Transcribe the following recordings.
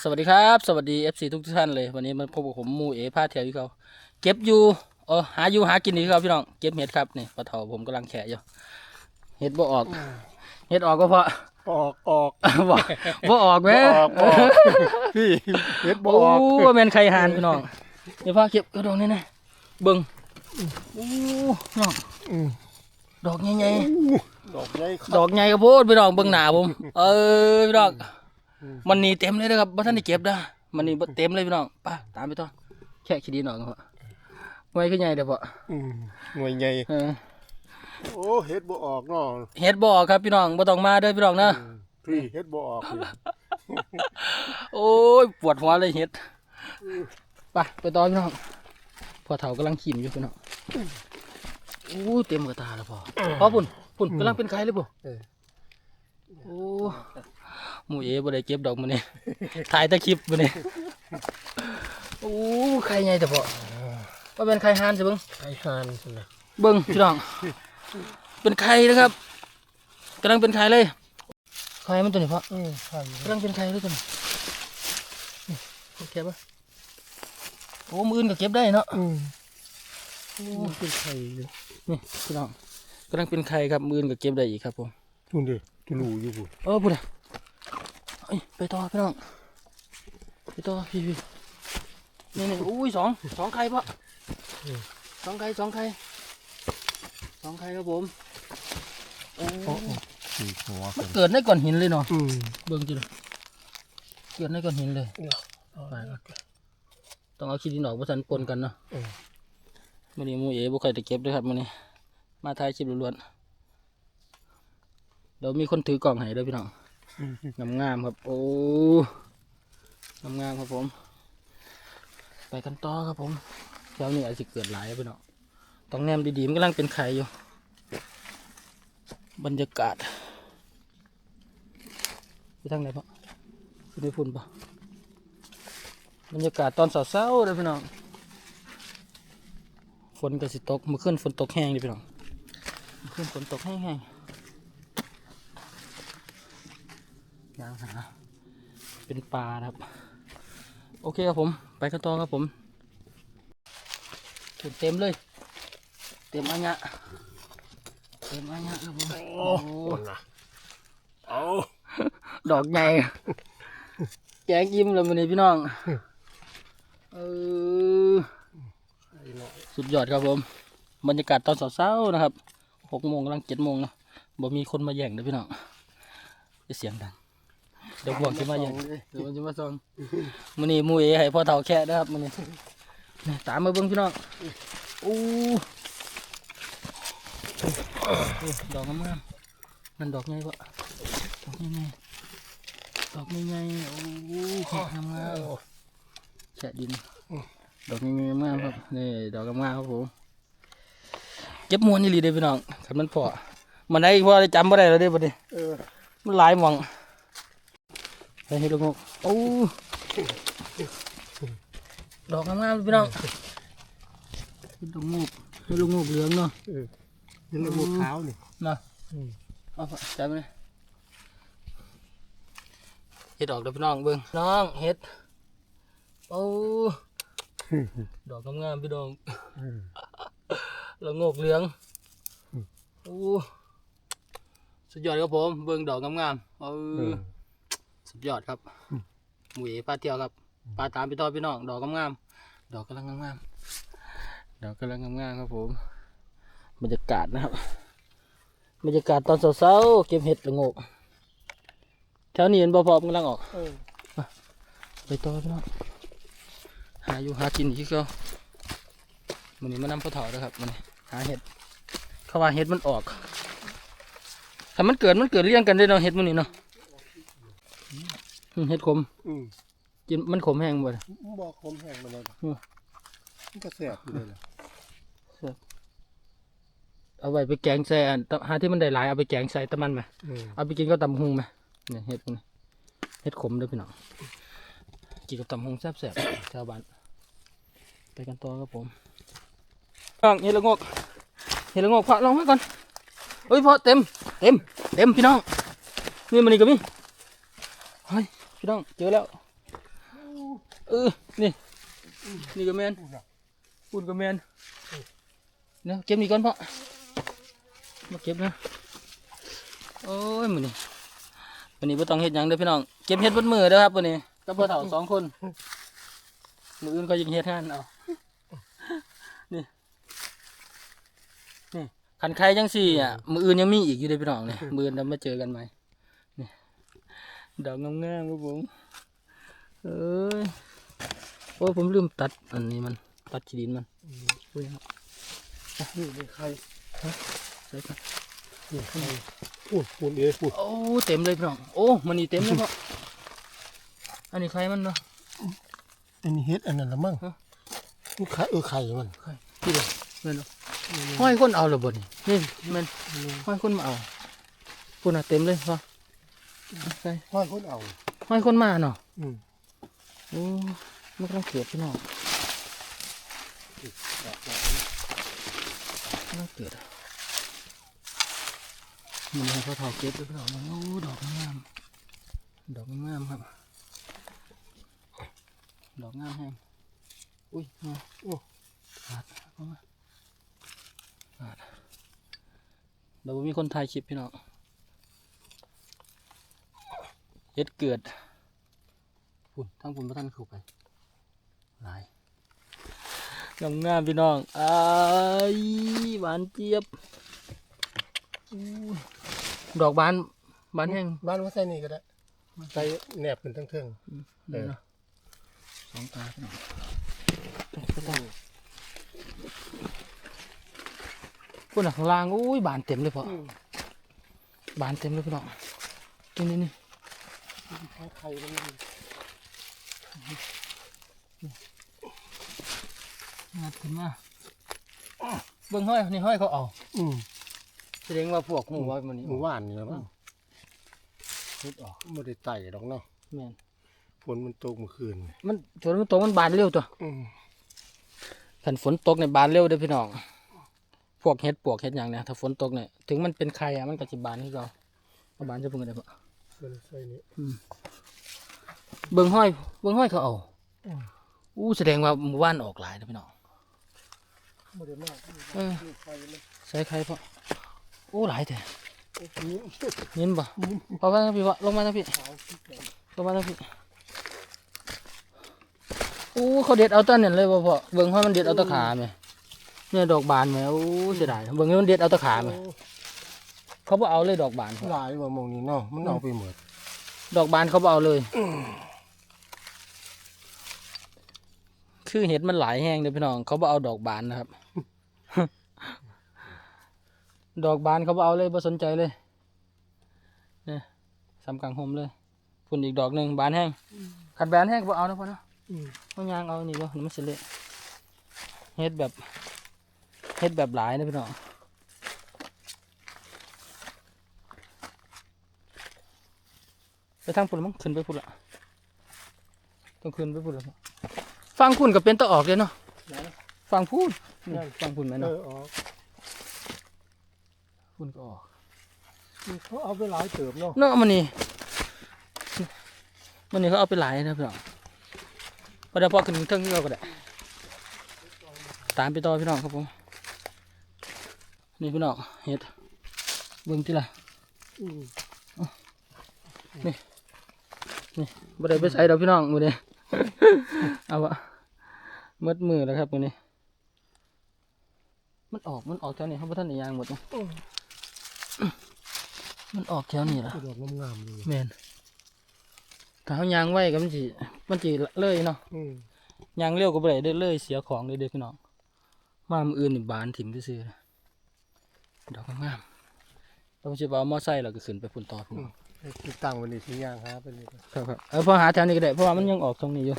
สวัสดีครับ สวัสดี FC ทุกท่านเลย วันนี้มาพบกับผมหมูเอพาเที่ยวอยู่เขาเก็บอยู่เออหาอยู่หากินอยู่ครับพี่น้องเก็บเห็ดครับนี่ปลาเถาผมกำลังแขะอยู่เห็ดบ่ออกเห็ดออกก็เพราะออกออกบ่บ่ออกแม่บ่ออกบ่ออกพี่เฮ็ดบ่ออกโอ้ว่าแม่นไข่หานพี่น้องเดี๋ยวพาเก็บกระดองนี่นะเบิ่งโอ้พี่น้องอืมดอกใหญ่ดอกใหญ่คๆรัดบอกใหญ่กระโพดพี่น้องเบิ่งหน้าผม เออพี่น้องอื มมันนี่เต็มเลยนะครับบ่ทันได้เก็บนะมันนี่บ่เต็มเลยพี่น้องไป้าตามไปต่อแค่ขี้ดีหน่อยก็พอไว้ขึ้นใหญ่เด้อพออืมหน่วยใหญ่เออโอ้เฮ็ดบ่ออกเนาะเฮ็ดบ่ออกครับพี่น้องบ่ต้องมาเด้อพี่น้องนะอืมพี่เฮ็ดบ่ออกนี่โอ้ยปวดหัวเลยเฮ็ดไปไปต่อพี่น้องพอเฒ่ากำลังขีมอยู่พี่น้องโอ้เต็มกระตาแล้วพอพอปุ่นปุ่นกำลังเป็นไข้เลยบ่เออโอ้ห มูเอบ่ได้เก็บดอกมื้อนี้ถ่ายแต่คลิปมื้อนี้โอ้ไข่ใหญ่แต่พอว่าเป็นไข่ห่านสิเบิ่งไอ้หานซั่นน่ะเบิ้งพี่น้อง เป็นไข่นะครับกำลังเป็นไข่เลยไข่มันตัวนี้เพาะอืมใช่กำลังเป็นไข่เลยตัวนี้นี่เก็บปะโอ้มืออื่นก็เก็บได้เนาะอืมมันเป็นไข่อยู่นี่พี่น้องกำลังเป็นไข่ครับมืออื่นก็เก็บได้อีกครับผมนู่นดิตุลูอยู่พุ่นเออพูดอะเอ้ย ไปต่อพี่น้องไปต่อพี่พี่นี่นี่อุ้ยสองสองไข่ปะสองไข่สองไข่สองไข่ครับผมโอ้โอ้โอ้สี่หัวมันเกิดในก้อนหินเลยเนาะอืมเบิ่งจิเลยเกิดในก้อนหินเลยเอาไปก่อนต้องเอาขี้ดินออกเพราะสันปนกันเนาะเออมื้อนี้หมูเอ๋บ่ค่อยได้เก็บด้วยครับมื้อนี้ มาถ่ายคลิปล้วนๆเดี๋ยวมีคนถือกล่องให้เด้วยพี่น้อง อืมงามๆครับ โอ้งามๆครับผม ไปกันต่อครับผมแถวนี้อาจจะเกิดหลายครับพี่น้องต้องแนมดีๆมันกำลังเป็นไข่อยู่ บรรยากาศไปทางไหนพ่อไปดูฝุ่นปะบรรยากาศตอนเช้าๆเลยพี่น้อง ฝนก็สิตก เมื่อคืนฝนตกแห้งเลยพี่น้อง เมื่อคืนฝนตกแห้งๆ ยางหา เป็นปลานะครับ โอเคครับผม ไปกันต่อครับผมถึงเต็มเลย เต็มอันยะเต็มอันยะครับผมโอ้คนน่ะเอาดอกใหญ่แกงยิ้มแล้วมันนี้พี่น้องเออไอ้น้อยสุดยอดครับผม บรรยากาศตอนเช้าๆนะครับหกโมงกำลังเจ็ดโมงนะบ่มีคนมาแย่งนะพี่น้องจะเสียงดัง เดี๋ยวพวกจะมาแย่งเดี๋ยวมันจะมาส่องมันนี้หมูเอให้พ่อเฒ่าแค่นะครับมันนี้นี่ตามมาเบิ่งพี่น้องอู้อู้ดอกงามๆนั่นดอกไงปะดอกไงๆดอกไงๆโอ้แค่งามๆแค่ดินดอกงามๆมากครับนี่ดอกงามๆครับผมเก็บมวนนี่ลีเด้อพี่น้องคันมันพอมันได้พอได้จำบ่ได้แล้วเด้อบ่เด้เออมันหลายหมองไป เฮ็ดลูกงกโอ้ดอกงามๆพี่น้องเฮ็ดลูกงกเฮ็ดลูกงกเหลืองเนาะเออนี่ลูกมะพร้าวนี่เนาะอืมเอาไปจับมาเลยเฮ็ดดอกเด้อพี่น้องเบิ่งน้องเฮ็ดโอ้ดอกงามๆพี่น้องอืมแล้วงอกเหลืองอืมโอ้สุดยอดครับผมเบิ่งดอกงามๆเอเอออ สุดยอดครับอืมหมูเอปลาเที่ยวครับปลาตามพี่ต่อพี่น้องดอกงามๆดอกกำลังงามๆดอกกำลังงามๆครับผมบรรยากาศนะครับบรรยากาศตอนเช้าๆเก็บเห็ดละโงกแถวนี้เห็นบ่พอมันกำลังออกเออไปต่อพี่น้องหาอยู่หากินที่เขามันนี้มานำข้าวเถาด้วยครับมันนี้หาเห็ดเขาว่าเห็ดมันออกถ้ามันเกิดมันเกิดเลี้ยงกันได้เนาะเห็ดมันนี่เนาะอืม เห็ดขมอืมกินมันขมแห้งบ่ล่ะบอกคมแห้งมาเลยล่ะอืมมันก็แซ่บอยู่เลยล่ะเอาไว้ไปแกงใส่อันตหาที่มันได้หลายเอาไปแกงใส่ตะมันไหมเออเอาไปกินก็ตำหุงไหมเนี่ยเห็ดพวกนี้เห็ดขมเด้วยพี่น้องกินกับตำหุงแซ่บๆชาวบ้านไปกันต่อครับผมน้องเห็ดละโงกเห็ดละโงกพอลองมาก่อนเฮ้ยพอเต็มเต็มเต็มพี่น้องนี่มันนี่ก็มี เฮ้ยพี่น้องเจอแล้วเออนี่นี่ก็แมนปุ่นก็แมนเนี่ยเก็บนี่ก่อนพ่อมาเก็บนะโอ้ยมือนี้วันนี้บ่ต้องเฮ็ดยังเด้อพี่น้องเก็บเฮ็ดบนมือเด้อครับวันนี้กับพ่อเฒ่าสองคนมืออื่นก็ยังเฮ็ดงานเอานี่นี่คันใครจังซี่อะมืออื่นยังมีอีกอยู่เด้อพี่น้องเนี่ยมืออื่นเรามาเจอกันใหม ดอกงามๆครับผมเอ้ยโอ้ยผมลืมตัดอันนี้มัน ตัดขีดินมันอุ้ยครับนี่นี่ใครใส่กันนี่ใครอู้ปูนเอ๋ปูนโอ้เต็มเลยพี่น้องโอ้มันนี่เต็มเลยพ่ออันนี้ใครมันเนาะอันนี้เฮ็ดอันนั้นละมั้งฮะนี่ไข่เออไข่มันใครที่เดียวแม่นเนาะห้อยคนเอาเหรือบ่นี่นี่แม่นห้อยคนมาเอาพูดน่ะเต็มเลยพ่อ ใช่ห้อยคนเอาห้อยคนมาเนาะอืมโอ้มันก็ต้องเกิดพี่น้องมันต้องเกิดอะมันให้เขาถอดเก็บด้วยพี่น้องโอ้ดอกงามดอกงามครับ ดอกงามแฮงอุ้ยมาโอ้ขาดเอามาขาดเดี๋ยวบ่มีคนถ่ายคลิปพี่น้อง เฮ็ดเกิดพุ่นทั้งพุ่นพระท่านเข้าไปหลายงามงามๆพี่น้องอ้ายหวานเจี๊ยบอู้ยดอกบานบานแห้งบ้านว่าใส่นี่ก็ได้ใส่แนบขึ้นทั้งเทิงเออเนาะสองตาพี่น้องก็ต้องพุ่นน่ะข้างล่างอุ้ยบานเต็มเลยพ่อบานเต็มเลยพี่น้องนี่นี่นี่ ไข่มันงาขึ้นมาเบิ่งห้อยนี่ห้อยเขาเอาอืมแสดงว่าพวกหมูว่ามันนี่หมู่บ้านนี่ละมั้งคิดออกไม่ได้ไต่ดอกเนาะแม่นฝนมันตกเมื่อคืนมันฝนมันตกมันบานเร็วตัวอืมขันฝนตกในยบานเร็วเด้อพี่น้อง พวกเห็ดปวกเห็ดอย่างเนี่ยถ้าฝนตกเนี่ยถึงมันเป็นไข่อะมันก็จะบานที่เราเอาบานจะเพิ่งได้ปะก็เลย ใส่นี่เบิ่งห้อย เบิ่งห้อยเขาเอาอืมอู้แสดงว่าหมู่บ้านออกหลายนะพี่น้องไม่ได้มากเออนี่ไข่มันใส่ไข่พ่อโอ้หลายแต่โอ้นี่เห็นปะพอมาทางพี่วะลงมาทางพี่ขาวที่แก่ลงมาทางพี่อู้เขาเด็ดเอาต้นเนี่ยเลยบ่พ่อเบิ่งห้อยมันเด็ดเอาตะขาไหมเนี่ยดอกบานไหมอู้เสียดายเบิ่งให้มันเด็ดเอาตะขาไหม เขาบ่เอาเลยดอกบานพ่อหลายว่ามองนี่เนาะมันเอาไปหมดดอกบานเขาบ่เอาเลย คือเห็ดมันหลายแห้งเด้อพี่น้อง เขาบ่เอาดอกบานนะครับ ดอกบานเขาบ่เอาเลยบ่สนใจเลยเนี่ยสำกลางหมเลยฝุ่นอีกดอกหนึ่งบานแห้งขัดบานแห้งบ่เอานะพ่อเนาะอืมเอายางเอานี่บ่นี่มันสิเละเฮ็ดแบบเฮ็ดแบบหลายนะพี่น้อง ไปทางพุ่นมั้งขึ้นไปพุ่นละต้องขึ้นไปพุ่นละฟังพุ่นก็เป็นตะออกเลยเนาะฟังพุ่นนี่ฟังพุ่นไหมเอเนาะออ๋อพุ่นก็ออกนี่เขาเอาไปหลายเติบเนาะเนาะมันนี่มันนี่เขาเอาไปหลายนะพี่น้องพอได้พอขึ้นเทิงนี่เราก็ได้ตามไปต่อพี่น้องครับผมนี่พี่น้องเฮ็ดเบิ่งที่ละอื มบ่ได้ไปใส่ดอกพี่น้องมื้อนี้เอาวะหมดมือแล้วครับมื้อนี้ มันออกมันออกแถวนี้ครับบ่ทันได้ยางหมดนะอืมมันออกแถวนี้ล่ะดอกงามๆเลยแม่นถ้าเฮายางไว้ก็มันสิมันสิเลยเนาะอืมยางเร็วก็บ่ได้เด้อเลยเสียของเลยเด้อพี่น้องมามื้ออื่นนี่บานถิ่มซื่อๆนะดอกงามๆต้องสิว่าเอามอไซค์แล้วก็ขึ้นไปพุ่นต่อพี่น้อง ไอ้ที่ตั้งไวันนี้สิย่างหาไปนี่ก็ครับครับเออพอหาแถวนี้ก็ได้เพราะว่ามันยังออกตรงนี้อยู่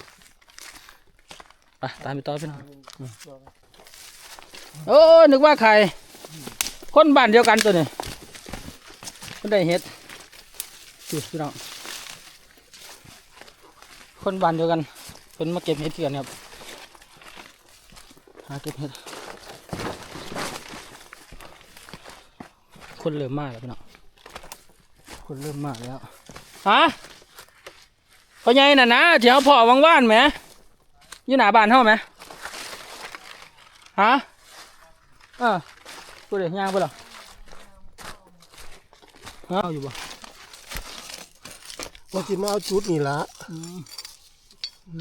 ไปตามไปต่อพี่น้องโอ้ยนึกว่าใครคนบ้านเดียวกันตัวนี้คนได้เห็ดดูพี่น้องคนบ้านเดียวกันเป็นมาเก็บเห็ดเถื่อนครับหาเก็บเห็ดคนเริ่มมากแล้วพี่น้อง คนเริ่มมากแล้วฮะพ่อใหญ่น่ะนะเดี๋ยวพ่อวังว่านไหมอยู่หน้าบ้านเฮาไหมฮะเออกูเดี๋ยวย่างไปหรอฮะเอาอยู่บ่ว่าสิมาเอาจุดนี่ละอืม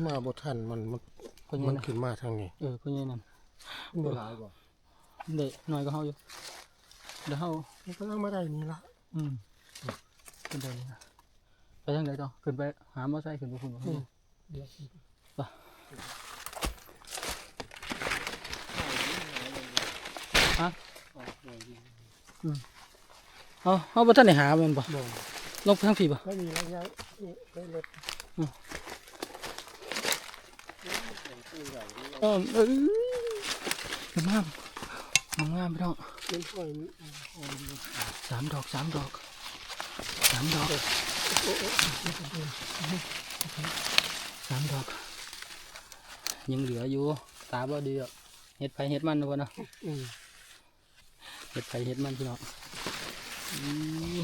มาบ่ทันมันมันพ่อใหญ่มันน่ะขึ้นมาทางนี้เออพ่อใหญ่นั่นมันหลายบ่เด็กหน่อยก็เฮาอยู่เดี๋ยวเฮามันก็เอามาได้นี่ละอืม ขึ้นไปเลยนะไปทางไหนต่อขึ้นไปหามอไซค์ขึ้นไปคุณบ่เดี๋ยวเอาเอาบ่ทันได้หาแมันบ่บ่ลงไปทางผีบ่ไม่มีแล้วย้ายนี่ได้รถเออเอ้ยงามงามงามพี่น้อง เป็นปล่อยสามดอกสามดอก สามดอกสามดอก ยังเหลืออยู่ ตาบ่ดีอะเห็ดไผเห็ดมันนะพ่อเนาะอืมเห็ดไผเห็ดมันพี่น้องอู้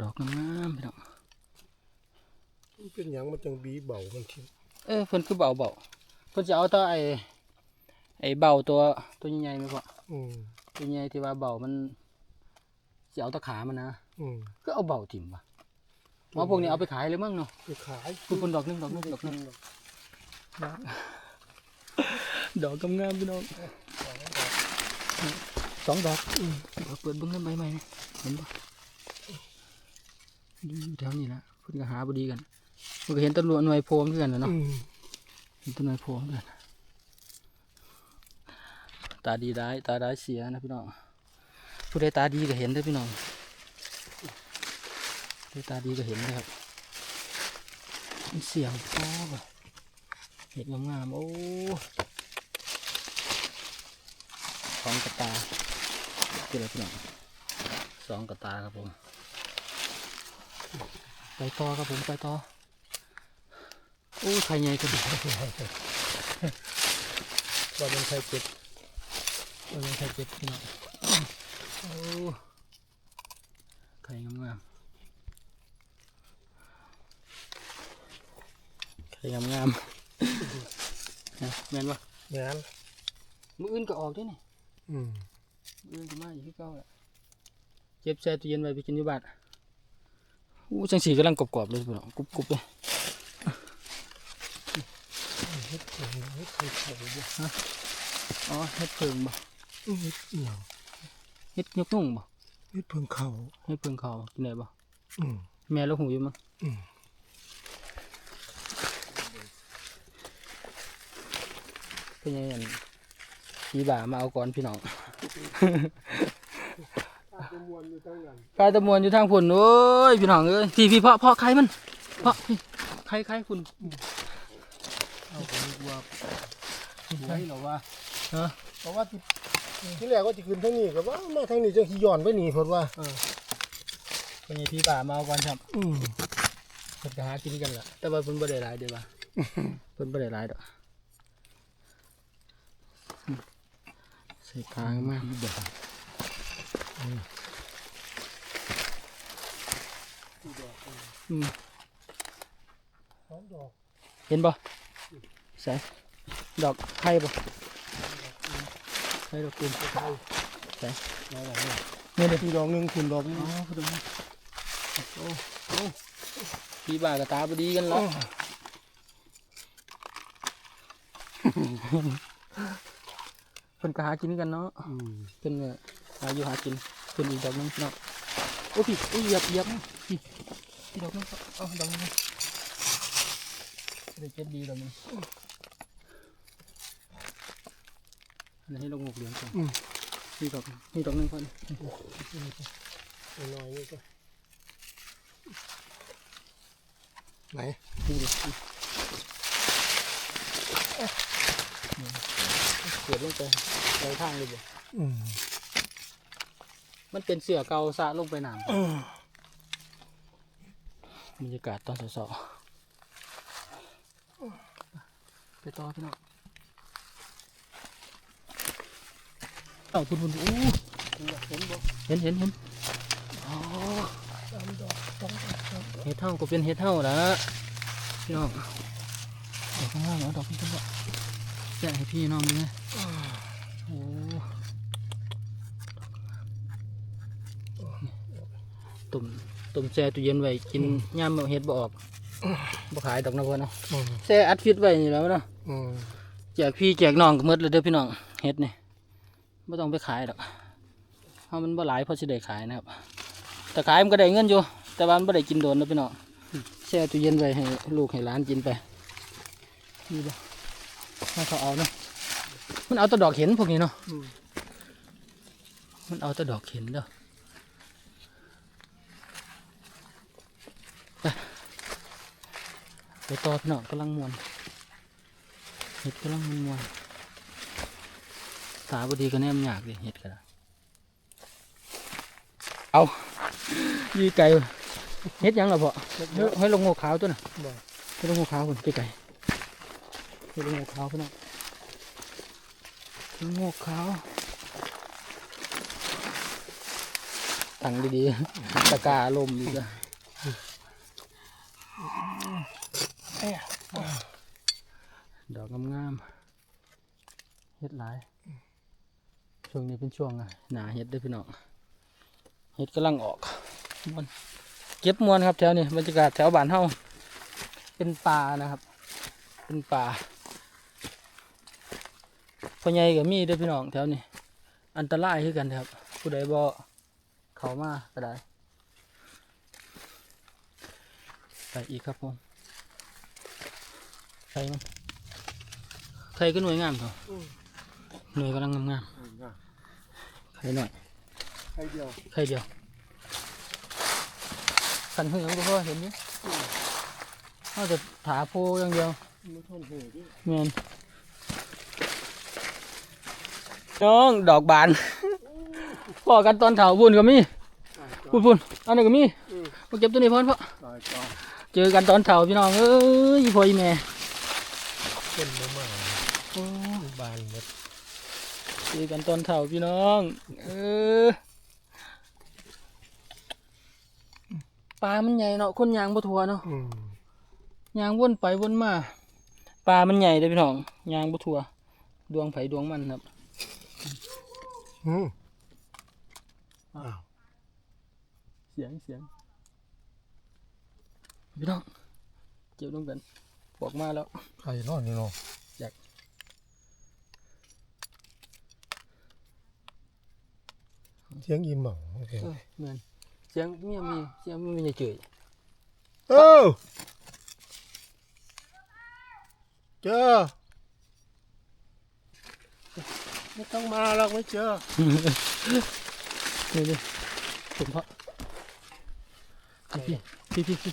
ดอกงามๆพี่น้องมันเป็นหยังมันจังบีเบามันทีเออเพิ่นคือเบาเบาเพิ่นจะเอาแตัวไอ้ไอ้เบาตัวตัวใหญ่ๆไหมพ่ออืมตัวใหญ่ที่ว่าเบามันจะเอาตะขามันนะอืม ก็เอาเบาถิ่มว่ะหมอพวกนี้เอาไปขายเลยมั้งเนาะไปขายคุณคุณดอกหนึงดอกหนึงดอกหนึงดอกงามๆพี่น้องสองดอกอืมเดี๋ยวเปิดเบิ้งน้ำใบใหม่นะเห็นปะอยู่แถวนี้ละเพิ่นก็หาบดีกันมันก็เห็นตำรวจหน่วยโพมด้วยกันนะเนาะอืมเห็นต้นไม้โพงด้วยนะตาดีได้ายตาได้ายเสียนะพี่น้องผู้ใดตาดีก็เห็นได้อพี่น้องผู้ใดตาดีก็เห็นนะครับเสียงโอ้เห็ดงามๆโอ้สองกระตาคืออะไรพี่น้องสองกระตาครับผม ไปต่อครับผมไปต่อโอ้ไข่ใหญ่กระดูกว่าเป็นไข่เป็ดว่าเป็นไข่เป็ดพี่น้องโอ้ไข่งามๆ ไข่งามๆนะแม่นวะแม่นมืออื่นก็ออกด้วยนี่อืมมืออื่นก็มาอยู่ที่เก่าแหละเจ็บแช่ตู้เย็นไว้ไปกินที่บ้านอู้จังสีกำลังกรอบๆเลยพี่น้องกรุบๆเลยเฮ็ดเฮ็ดเฮ็ดเฮ็ดเฮ็ดเฮ็ดอ๋อเฮ็ดเพิงบ่เฮ็ดเอียงเฮ็ดยกนุ่งบ่เฮ็ดเพิ่งเข้าเฮ็ดเพิงเขากินได้บ่อืมแม่เราหูอยู่มั้ง อืมเป็นยังไงพี่บ่ามาเอาก่อนพี่น้องจมวนอยู่ตั้งนั้นกายตะมวนอยู่ทางผุนโอ้ยพี่น้องเอ้ยพี่พี่เพาะเพาะใครมัน เพาะพี่ใครใครคุณเอาไปดีกว่าสวยเหรอวะฮะเพราะว่าที่ที่แรกว่าสิขึ้นทางนี้ก็ว่ามาทางนี้จังสิย้อนไปนี่เพิ่นว่าเป็นยังพี่บ่ามาเอาก่อนครับอืมเพิ่นก็หากินกันล่ะแต่ว่าเพิ่นบ่ได้หลายเด้อว่ะเพิ่นบ่ได้หลายดอก ใส่กลางมากอืมสองดอกเห็นบ่ใส่ดอกไข่บ่ไข่ดอกกุมใส่นี่เด้อมีดอกหนึงคุณดอกหนึงอ๋อพอดีโอ้โอ้พี่บ่ากับตาบดีกันแล้ว เพิ่นก็หากินกันเนาะอืมเพิ่นก็หาอยู่หากินเพิ่นอีกดอกหนึงเนาะโอ้พี่โอ้ยเหยียบเหยียบพี่พี่ดอกหนึงเอาดอกหนึงเดี๋ยวเจ็ดดีดอกหนึงอันนี้ให้ลงหมกเหลืองก่อนนี่ดอกนี่ดอกหนึงก่อนน้อยๆนี่ก็ไหนนี่ดิเกิดลงไปใน ทางเลยบ่อืมมันเป็นเสือเก่าสะลงไปน้ำอืมบรรยากาศตอนเสาๆไปต่อพี่น้องเอ้าคุณคุณอู้เห็นบ่เห็นเห็นเห็นอ๋อสามดอกสองดอกสามดอกเห็ดเท่าก็เป็นเห็ดเท่าละพี่น้องดอกข้างล่างเหรอดอกนี้ก็บอกแจกให้พี่น้องดูนะโอ้ตุ่ม ตุ่มแช่ตู้เย็นไว้กินย่ามเอาเห็ดบ่ออกบ่ขายดอกนะพ่อเนาะอืมแช่อัดฟิตไว้นี่แหล้วเนาะอืมแจกพี่แจกน้องก็หมดเลยเด้อพี่น้องเห็ดนี่ไม่ต้องไปขายดอกเพราะมันบ่หลายพอสิได้ขายนะครับ แต่ขายมันก็ได้เงินอยู่ แต่ว่ามันบ่ได้กินโดนนะพี่น้องแช่ตู้เย็นไว้ให้ลูกให้หลานกินไปนี่บ่ให้เขาเอาเนาะมันเอาแต่ดอกเห็นพวกนี้เนาะอืมมันเอาแต่ดอกเห็นเด้อไป ไปต่อพี่น้องกำลังมวนเห็ดกำลังมวนๆตาบดีก็แนมยากเลยเห็ดกันเอายีไก่เห็ดยังเหรอพ่อเฮ้ยให้ลงหัวขาวตัวน่ะให้ลงหัวขาวคนไก่ให้ลงหัวขาวพี่น้องลงหัวขาวตั้งดีๆตะกร้าลมดีจ้ะดอกงามๆเฮ็ ดหลาย ช่วงนี้เป็นช่วงอะหนาเฮ็ดเด้พี่น้องเฮ็ดกำลังออกมวนเก็บมวนครับแถวนี้บรรยากาศแถวบ้านเฮาเป็นป่านะครับ เป็นป่าพ่อใหญ่ก็มีเด้พี่น้องแถวนี้ อันตรายคือกันครับ ผู้ใดบ่เขามาก็ได้ไปอีกครับผมใครมันใครก็หน่วยงามเขา หน่วยกำลังงามๆใครหน่อยใครเดียวใครเดียวกันเหืองก็พอเห็นอยู่เขาจะถาโพอย่างเดียวมันทนหูดิเงินน้องดอกบานพอกันตอนเถาบุญก็มีพูดพูดอันนี้ก็มีมาเก็บตัวนี้พอนเพราะตายตายเจอกันตอนเช้าพี่น้องเอ้ยพ่ออีแม่เป็นมามาโอ้บานหมด เจอกันตอนเช้าพี่น้อง เออปลา มันใหญ่เนาะคนยางบ่ทัวเนาะอืมยางวนไปวนมาปลา มันใหญ่เด้อพี่น้องยางบ่ทัว ดวงไผดวงมันครับอืมอ้าวเสียงเสียงพี่น้องเจ็บลงกันบอกมาแล้วใครนอนนี่เนาะ อยาก เสียงอิ่มหม่องโอเคเออเหมือนเสียงเมียมีเสียงเมียเฉยเออเจอไม่ต้องมาหรอกไม่เจอนี่นี่ผมเพาะพี่พี่พี่พี่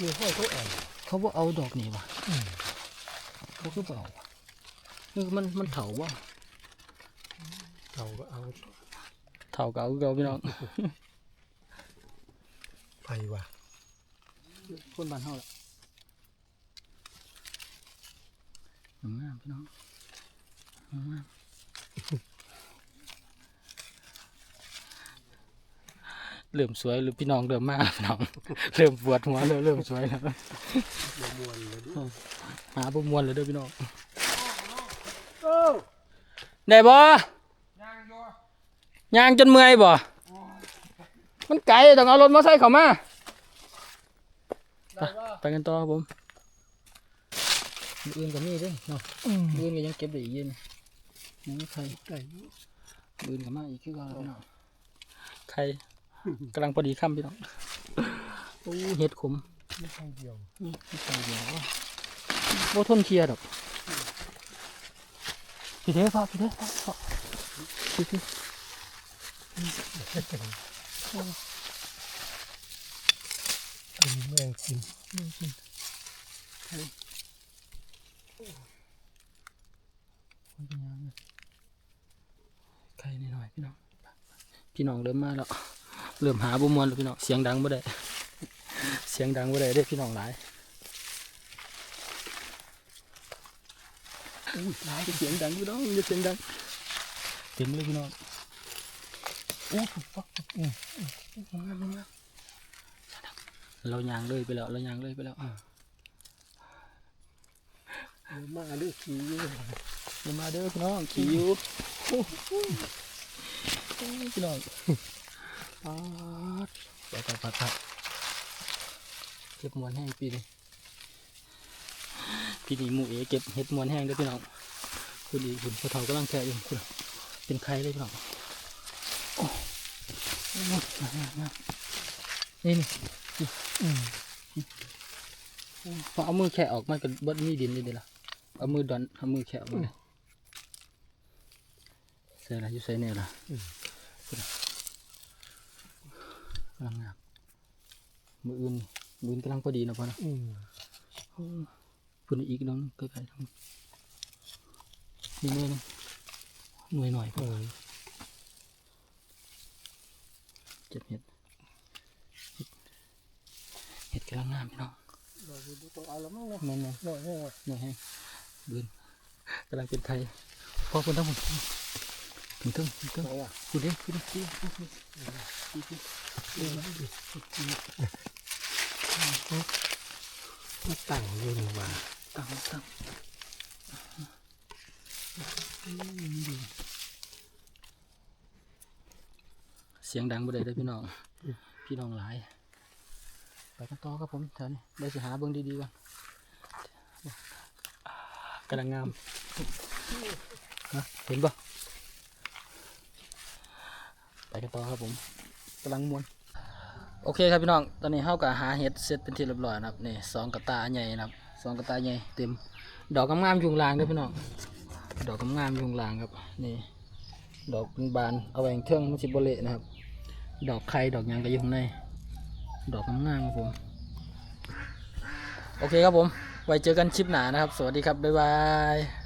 มีห้อยเขาอ่อนเขาบอกเอาดอกนี่วะเขาก็บอกนี่มันมันเถาว่ะ เขาก็เอาเถาเก่าเก่าพี่น้องไปว่ะคนบ้านเฮาแหละงามๆพี่น้องงามๆเริ่มสวยหรือพี่น้องเริ่มมากพี่น้องเริ่มปวดหัวเลยเริ่มสวยแล้วมวนเลยดิหาประมวลเลยเด้อพี่น้องเออได้บ่ ย่างจนเมื่อยบ่มันไกลต้องเอารถมอเตอร์ไซค์เข้ามาได้ว่าไปกันต่อครับผมมื้ออื่นก็มีเด้เนาะอืมมื้ออื่นก็ยังเก็บได้อีกเย็นยังไม่ใครไก่มื้ออื่นก็มาอีกคือว่าพี่น้องใครกำลังพอดีค่ำพี่น้องโอ้เห็ดขมไม่ใช่เดียวนี่ไม่ใช่เดียวโบทนเคลียร์ดอกพี่เด้พ่อพี่เด้พ่อพ่อพี่พี่ เป็นแมงกินใครนิดหน่อยพี่น้อง พี่น้องเริ่มมาแล้วเริ่มหาบุมวนแล้วพี่น้อง เสียงดังบ่ได้ เสียงดังบ่ได้เด้อพี่น้องหลายอุ้ยหลายเสียงดังพี่น้องอย่าเสียงดัง เต็มเลยพี่น้อง อ้ปุ๊บปั๊บปุ๊บอืมอืมงามงามเรายางเลยไปแล้วเรายางเลยไปแล้วอะเดี๋ยวมาเด้อขี่อยู่เดี๋ยวมาเด้อพี่น้องขี่อยู่พี่น้องปาดไปไปไปไปเก็บมวนแห้งปีนี้ปีนี้หมูเอเก็บเห็ดมวนแห้งด้อพี่น้องคุณอีคุณพ่อเฒ่ากำลังแกะอยู่คุณเป็นใครเลยพี่น้อง นี่นี่พอเอามือแคะออกมันก็บดมีดินเลยเดี๋ยวเอามือดันเอามือแคะออกมาเลยใส่ละอยู่ใส่เนี่ยละกำลังงามมืออื่นมืออื่นกำลังพอดีนะพ่อนะอืมพุ่นอีกน้องใกล้ๆทั้งนี่หน่ยหนึงหน่วยหน่อยเออ เจ็บเห็ดเห็ดเห็ดกำลังงามพี่น้องเราดูตัวเอาแล้วมั้งเนาะแม่นหน่อยแห้งว่ะๆหน่อยให้บืนกำลังเป็นไทยพอคุณทั้งหมดถึงทึ่งถึงทึ่งไหนอะคุณเด้คุณเด้คุณเด้คุณเด้เด้เด้มาตั้งอยู่นี่ว่าตั้งตั้งเสียงดังบ่ได้เลยพี่น้อง พี่น้องหลาย ไปกันต่อครับผมแถวนี้ได้สิหาเบิ่งดีๆก่อนกำลังงามนะเห็นปะไปกันต่อครับผมกำลังมวนโอเคครับพี่น้อง ตอนนี้เฮาก็หาเห็ดเสร็จเป็นที่เรียบร้อยนะครับนี่สองกระตาใหญ่นะครับสองกระตาใหญ่เต็ม ดอกงามๆอยุงลางเด้อพี่น้อง ดอกงามๆอยุงลางครับ นี่ ดอกเป็นบาน เอาไว้ข้างเทิงมันสิบ่เละนะครับ ดอกไข่ดอกยังก็อยู่ข้างใน ดอกงามๆครับผม โอเคครับผม ไว้เจอกันคลิปหน้านะครับ สวัสดีครับ บ๊ายบาย